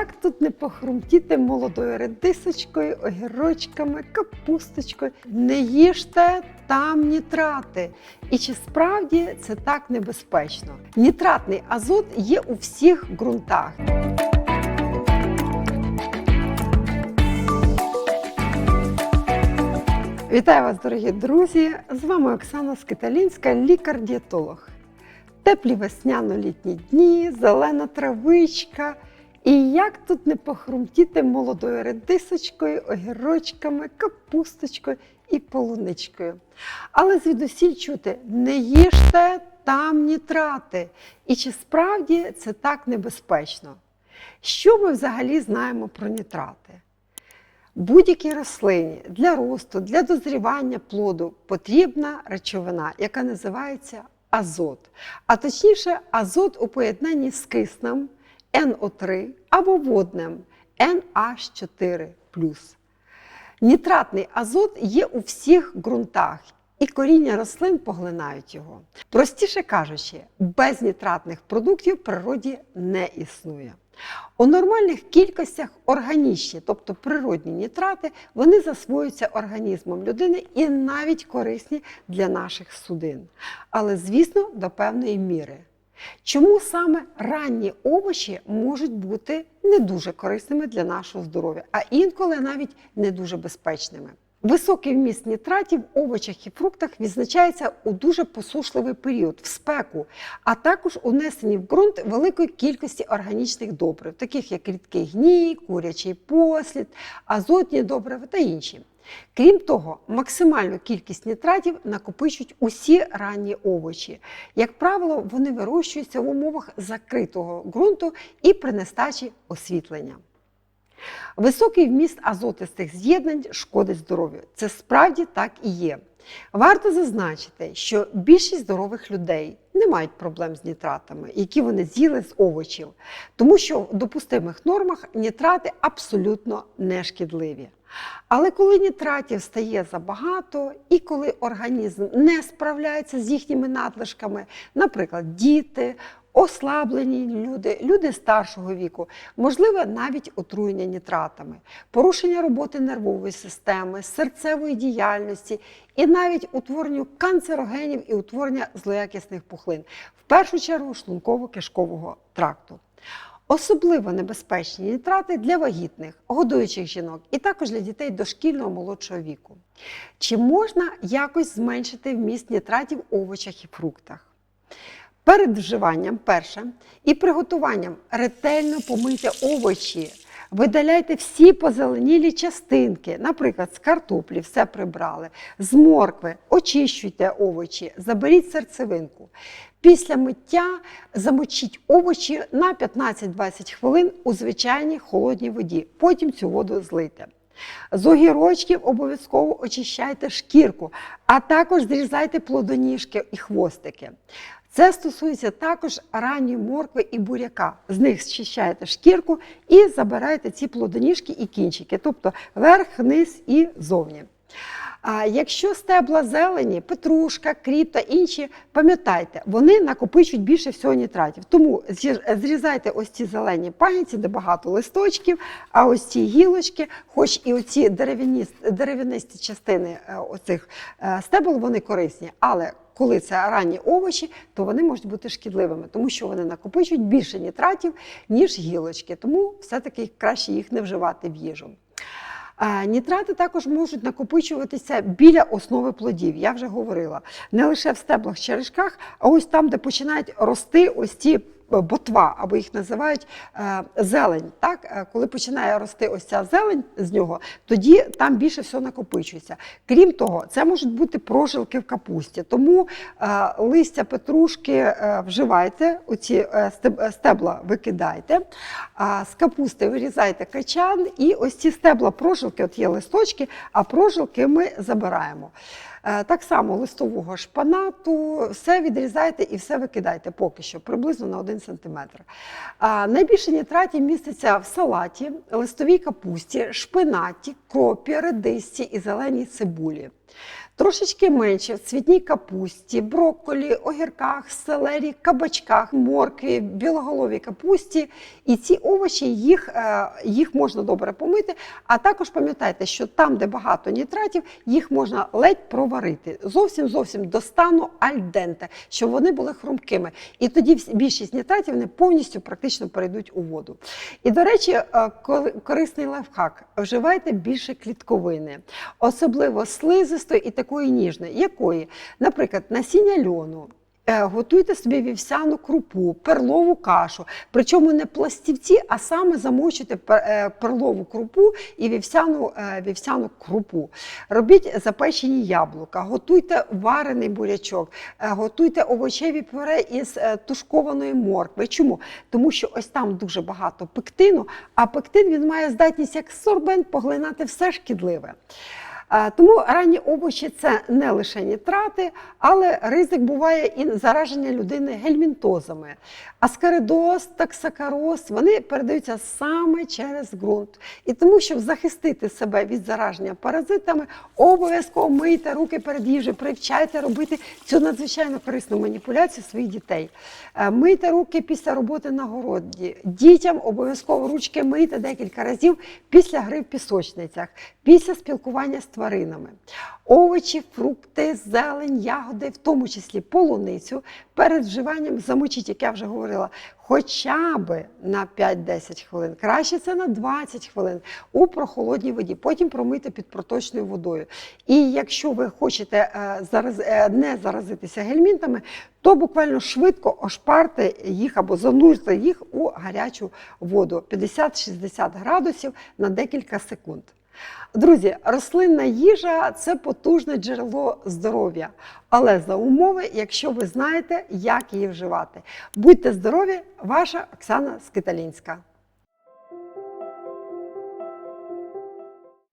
Як тут не похрумтіти молодою редисочкою, огірочками, капусточкою? Не їжте там нітрати. І чи справді це так небезпечно? Нітратний азот є у всіх ґрунтах. Вітаю вас, дорогі друзі! З вами Оксана Скиталінська, лікар-дієтолог. Теплі весняно-літні дні, зелена травичка. І як тут не похрумтіти молодою редисочкою, огірочками, капусточкою і полуничкою. Але звідусіль чути не їжте там нітрати. І чи справді це так небезпечно? Що ми взагалі знаємо про нітрати? Будь-якій рослині для росту, для дозрівання плоду потрібна речовина, яка називається азот. А точніше, азот у поєднанні з киснем НО3 або водним NH4. Нітратний азот є у всіх ґрунтах. І коріння рослин поглинають його. Простіше кажучи, без нітратних продуктів в природі не існує. У нормальних кількостях органічні, тобто природні нітрати, вони засвоюються організмом людини і навіть корисні для наших судин. Але, звісно, до певної міри. Чому саме ранні овочі можуть бути не дуже корисними для нашого здоров'я, а інколи навіть не дуже безпечними? Високий вміст нітратів в овочах і фруктах відзначається у дуже посушливий період, в спеку, а також унесені в ґрунт великої кількості органічних добрив, таких як рідкий гній, курячий послід, азотні добрива та інші. Крім того, максимальну кількість нітратів накопичують усі ранні овочі. Як правило, вони вирощуються в умовах закритого ґрунту і при нестачі освітлення. Високий вміст азотистих з'єднань шкодить здоров'ю. Це справді так і є. Варто зазначити, що більшість здорових людей не мають проблем з нітратами, які вони з'їли з овочів, тому що в допустимих нормах нітрати абсолютно не шкідливі. Але коли нітратів стає забагато, і коли організм не справляється з їхніми надлишками, наприклад, діти, ослаблені люди, люди старшого віку, можливе навіть отруєння нітратами, порушення роботи нервової системи, серцевої діяльності і навіть утворенню канцерогенів і утворення злоякісних пухлин, в першу чергу шлунково-кишкового тракту. Особливо небезпечні нітрати для вагітних, годуючих жінок і також для дітей дошкільного молодшого віку. Чи можна якось зменшити вміст нітратів в овочах і фруктах? Перед вживанням, перше, і приготуванням ретельно помийте овочі, видаляйте всі позеленілі частинки, наприклад, з картоплі, все прибрали, з моркви, очищуйте овочі, заберіть серцевинку. Після миття замочіть овочі на 15-20 хвилин у звичайній холодній воді. Потім цю воду злийте. З огірочків обов'язково очищайте шкірку, а також зрізайте плодоніжки і хвостики. Це стосується також ранньої моркви і буряка. З них зчищаєте шкірку і забираєте ці плодоніжки і кінчики, тобто верх, низ і зовні. А якщо стебла зелені, петрушка, кріп та інші, пам'ятайте, вони накопичують більше всього нітратів. Тому зрізайте ось ці зелені паніці, де багато листочків, а ось ці гілочки, хоч і оці дерев'янисті частини е, оцих е, стебл, вони корисні, але коли це ранні овочі, то вони можуть бути шкідливими, тому що вони накопичують більше нітратів, ніж гілочки. Тому все-таки краще їх не вживати в їжу. Нітрати також можуть накопичуватися біля основи плодів, я вже говорила. Не лише в стеблах черешках, а ось там, де починають рости ось ці ботва, або їх називають е, зелень. Так? Е, коли починає рости ось ця зелень з нього, тоді там більше всього накопичується. Крім того, це можуть бути прожилки в капусті. Тому е, листя петрушки вживайте, оці стебла викидайте, з капусти вирізайте качан, і ось ці стебла прожилки, от є листочки, а прожилки ми забираємо. Е, так само листового шпанату, все відрізайте і все викидайте поки що, приблизно на 1 см. Найбільше нітратів міститься в салаті, листовій капусті, шпинаті, кропі, редисці і зеленій цибулі. Трошечки менше в цвітній капусті, брокколі, огірках, селері, кабачках, моркві, білоголовій капусті. І ці овочі їх, е, їх можна добре помити. А також пам'ятайте, що там, де багато нітратів, їх можна ледь проварити. Зовсім зовсім до стану альденте, щоб вони були хрумкими. І тоді більшість нітратів вони повністю практично перейдуть у воду. І, до речі, е, корисний лайфхак. Вживайте більше клітковини, особливо слизистої і такої ніжної, якої, наприклад, насіння льону. Е, Готуйте собі вівсяну крупу, перлову кашу. Причому не пластівці, а саме замочуйте е, перлову крупу і вівсяну, е, вівсяну крупу. Робіть запечені яблука, готуйте варений бурячок, готуйте овочеві пюре із тушкованої моркви. Чому? Тому що ось там дуже багато пектину, а пектин він має здатність як сорбент поглинати все шкідливе. Е, Тому ранні овочі це не лише нітрати, але ризик буває і зараження людини гельмінтозами. Аскаридоз, таксакароз вони передаються саме через ґрунт. І тому, щоб захистити себе від зараження паразитами, обов'язково мийте руки перед їжею, привчайте робити цю надзвичайно корисну маніпуляцію своїх дітей. Е, Мийте руки після роботи на городі. Дітям обов'язково ручки мийте декілька разів після гри в пісочницях, після спілкування з тваринами. Овочі, фрукти, зелень, ягоди, в тому числі полуницю, перед вживанням замочіть, як я вже говорила, хоча б на 5-10 хвилин. Краще це на 20 хвилин у прохолодній воді. Потім промийте під проточною водою. І якщо ви хочете е, е, не заразитися гельмінтами, то буквально швидко ошпарте їх або занурте їх у гарячу воду 50-60 градусів на декілька секунд. Друзі, рослинна їжа це потужне джерело здоров'я, але за умови, якщо ви знаєте, як її вживати. Будьте здорові, ваша Оксана Скиталінська.